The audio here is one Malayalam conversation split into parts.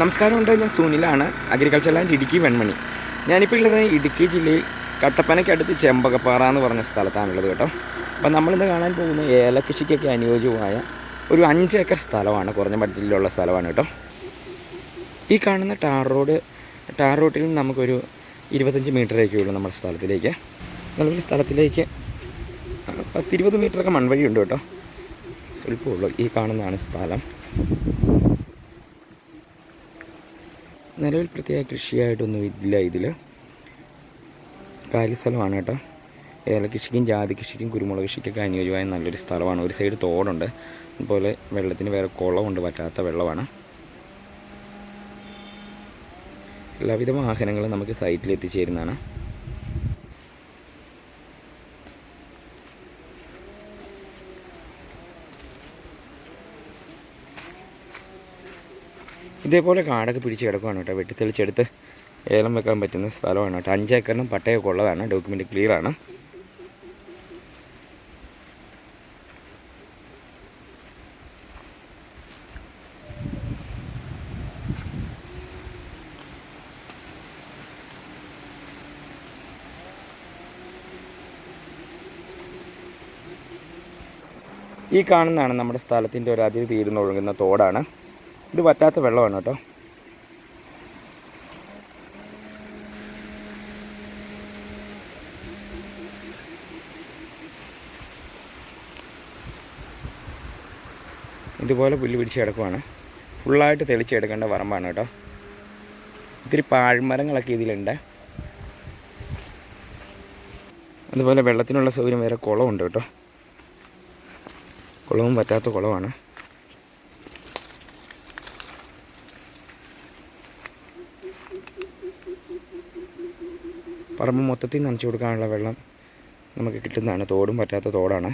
നമസ്കാരമുണ്ട് ഞാൻ സുനിലാണ് അഗ്രികൾച്ചർ ലാൻഡ് ഇടുക്കി വെൺമണി. ഞാനിപ്പോൾ ഉള്ളത് ഇടുക്കി ജില്ലയിൽ കട്ടപ്പനയ്ക്കടുത്ത് ചെമ്പകപ്പാറ എന്ന് പറഞ്ഞ സ്ഥലത്താണുള്ളത് കേട്ടോ. അപ്പം നമ്മളിന്ന് കാണാൻ പോകുന്ന ഏലകൃഷിക്കൊക്കെ അനുയോജ്യമായ ഒരു അഞ്ച് ഏക്കർ സ്ഥലമാണ് കുറഞ്ഞ ബഡ്ജറ്റിലുള്ള സ്ഥലമാണ് കേട്ടോ. ഈ കാണുന്ന ടാർ റോഡ് ടാർ റോഡിൽ നിന്ന് നമുക്കൊരു ഇരുപത്തഞ്ച് മീറ്ററേക്കേ ഉള്ളൂ നമ്മുടെ സ്ഥലത്തിലേക്ക്. നിലവിൽ സ്ഥലത്തിലേക്ക് പത്തിരുപത് മീറ്ററൊക്കെ മൺവഴിയുണ്ട് കേട്ടോ. സ്വല്പമുള്ളൂ ഈ കാണുന്നതാണ് സ്ഥലം. നിലവിൽ പ്രത്യേക കൃഷിയായിട്ടൊന്നും ഇല്ല ഇതിൽ കാര്യസ്ഥലമാണ് കേട്ടോ. ഏലകൃഷിക്കും ജാതി കൃഷിക്കും കുരുമുളക് കൃഷിക്കൊക്കെ അനുയോജ്യമായ നല്ലൊരു സ്ഥലമാണ്. ഒരു സൈഡ് തോടുണ്ട്. അതുപോലെ വെള്ളത്തിന് വേറെ കുളമുണ്ട്. പറ്റാത്ത വെള്ളമാണ്. എല്ലാവിധ വാഹനങ്ങളും നമുക്ക് സൈറ്റിൽ എത്തിച്ചേരുന്നതാണ് ഇതേപോലെ കാടൊക്കെ പിടിച്ച് കിടക്കുവാണ് കേട്ടോ. വെട്ടിത്തെളിച്ചെടുത്ത് ഏലം വെക്കാൻ പറ്റുന്ന സ്ഥലമാണ് കേട്ടോ. അഞ്ചേക്കറിനും പട്ടയൊക്കെ ഉള്ളതാണ്. ഡോക്യുമെന്റ് ക്ലിയർ ആണ്. ഈ കാണുന്നതാണ് നമ്മുടെ സ്ഥലത്തിന്റെ ഒരു അതിര് തീരുന്നൊഴുകുന്ന തോടാണ്. ഇത് പറ്റാത്ത വെള്ളമാണ് കേട്ടോ. ഇതുപോലെ പുല്ല് പിടിച്ച് കിടക്കുവാണ്. ഫുള്ളായിട്ട് തെളിച്ചെടുക്കേണ്ട പറമ്പാണ് കേട്ടോ. ഒത്തിരി പാഴ്മരങ്ങളൊക്കെ ഇതിലുണ്ട്. അതുപോലെ വെള്ളത്തിനുള്ള സൗകര്യം വരെ കുളമുണ്ട് കേട്ടോ. കുളവും പറ്റാത്ത കുളമാണ്. പറമ്പ് മൊത്തത്തിൽ നനച്ചു കൊടുക്കാനുള്ള വെള്ളം നമുക്ക് കിട്ടുന്നതാണ്. തോടും പറ്റാത്ത തോടാണ്.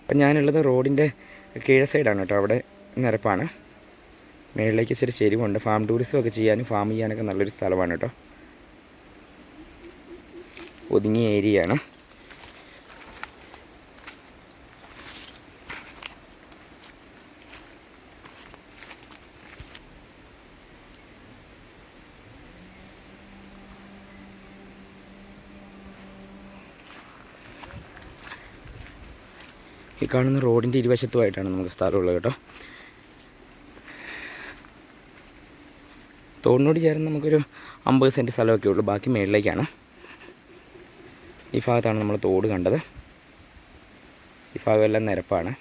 അപ്പം ഞാനുള്ളത് റോഡിന്റെ കീഴ സൈഡാണ് കേട്ടോ. അവിടെ നിരപ്പാണ്. മേളിലേക്ക് ഇച്ചിരി ചെരിവുണ്ട്. ഫാം ടൂറിസം ഒക്കെ ചെയ്യാനും ഫാം ചെയ്യാനൊക്കെ നല്ലൊരു സ്ഥലമാണ് കേട്ടോ. ഒതുങ്ങിയ ഏരിയയാണ്. ഈ കാണുന്ന റോഡിന്റെ ഇരുവശത്തുമായിട്ടാണ് നമുക്ക് സ്ഥലമുള്ളത് കേട്ടോ. തോടിനോട് ചേർന്ന് നമുക്കൊരു അമ്പത് സെന്റ് സ്ഥലമൊക്കെ ഉള്ളൂ. ബാക്കി മേളിലേക്കാണ്. ഈ ഭാഗത്താണ് നമ്മൾ തോട് കണ്ടത്. ഈ ഭാഗമെല്ലാം നിരപ്പാണ്.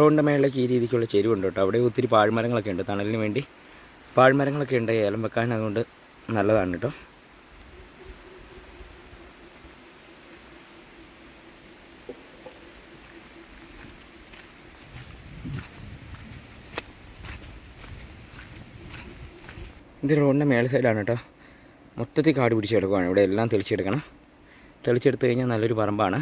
റോഡിന്റെ മേളിലേക്ക് ഈ രീതിക്കുള്ള ചെരുവുണ്ട് കേട്ടോ. അവിടെ ഒത്തിരി പാഴ്മരങ്ങളൊക്കെ ഉണ്ട്. തണലിന് വേണ്ടി പാഴ്മരങ്ങളൊക്കെ ഉണ്ട് ഏലം വെക്കാൻ. അതുകൊണ്ട് നല്ലതാണ് കേട്ടോ. ഇത് റോഡിന്റെ മേലെ സൈഡാണ് കേട്ടോ. മൊത്തത്തിൽ കാട് പിടിച്ചെടുക്കുവാണ് ഇവിടെ എല്ലാം തെളിച്ചെടുക്കണം. തെളിച്ചെടുത്ത് കഴിഞ്ഞാൽ നല്ലൊരു പറമ്പാണ്.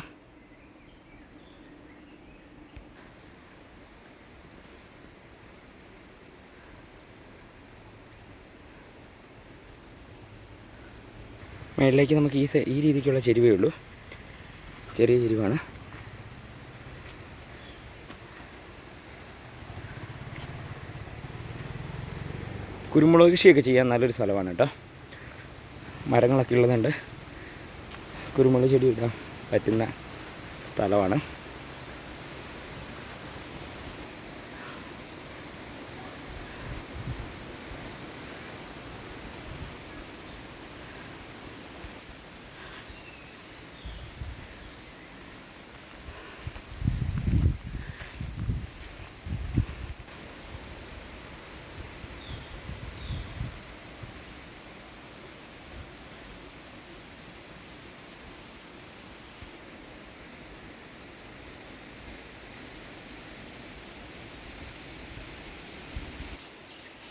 മേളിലേക്ക് നമുക്ക് ഈ ഈ രീതിക്കുള്ള ചെരുവേ ഉള്ളൂ. ചെറിയ ചെരുവാണ്. കുരുമുളക് കൃഷിയൊക്കെ ചെയ്യാൻ നല്ലൊരു സ്ഥലമാണ് കേട്ടോ. മരങ്ങളൊക്കെ ഉള്ളതുണ്ട് കുരുമുളക് ചെടി ഇടാൻ പറ്റുന്ന സ്ഥലമാണ്.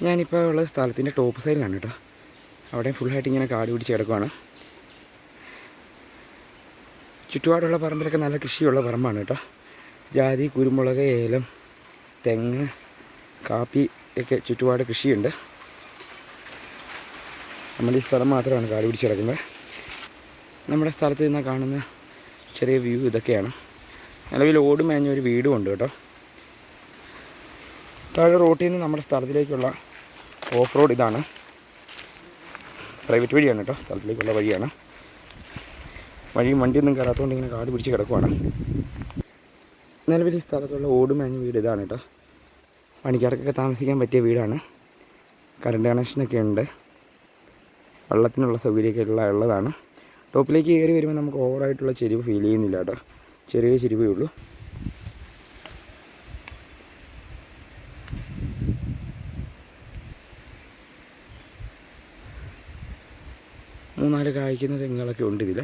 ഞാനിപ്പോൾ ഉള്ള സ്ഥലത്തിന്റെ ടോപ്പ് സൈഡിലാണ് കേട്ടോ. അവിടെ ഫുള്ളായിട്ട് ഇങ്ങനെ കാട് പിടിച്ച് കിടക്കുവാണ്. ചുറ്റുപാടുള്ള പറമ്പിലൊക്കെ നല്ല കൃഷിയുള്ള പറമ്പാണ് കേട്ടോ. ജാതി കുരുമുളക് ഏലം തെങ്ങ് കാപ്പി ഒക്കെ ചുറ്റുപാട് കൃഷിയുണ്ട്. നമ്മുടെ ഈ സ്ഥലം മാത്രമാണ് കാട് പിടിച്ച് കിടക്കുന്നത്. നമ്മുടെ സ്ഥലത്ത് നിന്ന് കാണുന്ന ചെറിയ വ്യൂ ഇതൊക്കെയാണ്. നിലവിൽ ഓട് മേഞ്ഞ വീടും ഉണ്ട് കേട്ടോ. താഴെ റോട്ടിൽ നിന്ന് നമ്മുടെ സ്ഥലത്തിലേക്കുള്ള ഓഫ് റോഡ് ഇതാണ്. പ്രൈവറ്റ് വഴിയാണ് കേട്ടോ സ്ഥലത്തിലേക്കുള്ള വഴിയാണ്. വഴിയും വണ്ടിയൊന്നും കയറാത്തതുകൊണ്ട് ഇങ്ങനെ കാട് പിടിച്ച് കിടക്കുവാണ്. നിലവിൽ ഈ സ്ഥലത്തുള്ള ഓടുമേഞ്ഞ വീട് ഇതാണ് കേട്ടോ. പണിക്കാർക്കൊക്കെ താമസിക്കാൻ പറ്റിയ വീടാണ്. കറണ്ട് കണക്ഷനൊക്കെ ഉണ്ട്. വെള്ളത്തിനുള്ള സൗകര്യമൊക്കെ ഉള്ള ഉള്ളതാണ്. ടോപ്പിലേക്ക് കയറി വരുമ്പോൾ നമുക്ക് ഓവറായിട്ടുള്ള ചെരിവ് ഫീൽ ചെയ്യുന്നില്ല കേട്ടോ. ചെറിയ ചെരിവേ ഉള്ളൂ. മൂന്നാൽ കായ്ക്കുന്ന തെങ്ങുകളൊക്കെ ഉണ്ട് ഇതിൽ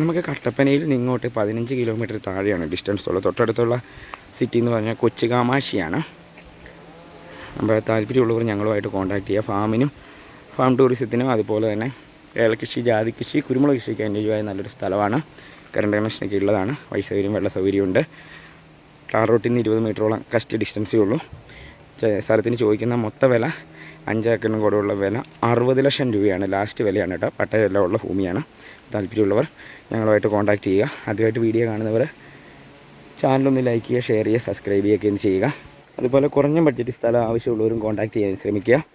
നമുക്ക് കട്ടപ്പനയിൽ നിന്ന് ഇങ്ങോട്ട് പതിനഞ്ച് കിലോമീറ്റർ താഴെയാണ് ഡിസ്റ്റൻസ് ഉള്ളത്. തൊട്ടടുത്തുള്ള സിറ്റി എന്ന് പറഞ്ഞാൽ കൊച്ചു കാമാക്ഷിയാണ് അപ്പോൾ താല്പര്യമുള്ളവർ ഞങ്ങളുമായിട്ട് കോൺടാക്ട് ചെയ്യുക. ഫാമിനും ഫാം ടൂറിസത്തിനും അതുപോലെ തന്നെ ഏലകൃഷി ജാതി കൃഷി കുരുമുളക് കൃഷിക്ക് അനുയോജ്യമായ നല്ലൊരു സ്ഥലമാണ്. കറണ്ട് കണക്ഷനൊക്കെ ഉള്ളതാണ്. വഴി സൗകര്യം വെള്ള സൗകര്യമുണ്ട്. ടാർ റോട്ടിൽ നിന്ന് ഇരുപത് മീറ്ററോളം കസ്റ്റ് ഡിസ്റ്റൻസേ ഉള്ളൂ. സ്ഥലത്തിന് ചോദിക്കുന്ന മൊത്ത വില അഞ്ചേക്കറിനും കൂടെ ഉള്ള വില അറുപത് ലക്ഷം രൂപയാണ്. ലാസ്റ്റ് വിലയാണ് കേട്ടോ. പട്ടയെല്ലാം ഉള്ള ഭൂമിയാണ്. താല്പര്യമുള്ളവർ ഞങ്ങളുമായിട്ട് കോൺടാക്റ്റ് ചെയ്യുക. ആദ്യമായിട്ട് വീഡിയോ കാണുന്നവർ ചാനലൊന്ന് ലൈക്ക് ചെയ്യുക ഷെയർ ചെയ്യുക സബ്സ്ക്രൈബ് ചെയ്യുകയൊക്കെ ചെയ്യുക. അതുപോലെ കുറഞ്ഞ ബഡ്ജറ്റ് സ്ഥലം ആവശ്യമുള്ളവരും കോൺടാക്ട് ചെയ്യാൻ ശ്രമിക്കുക.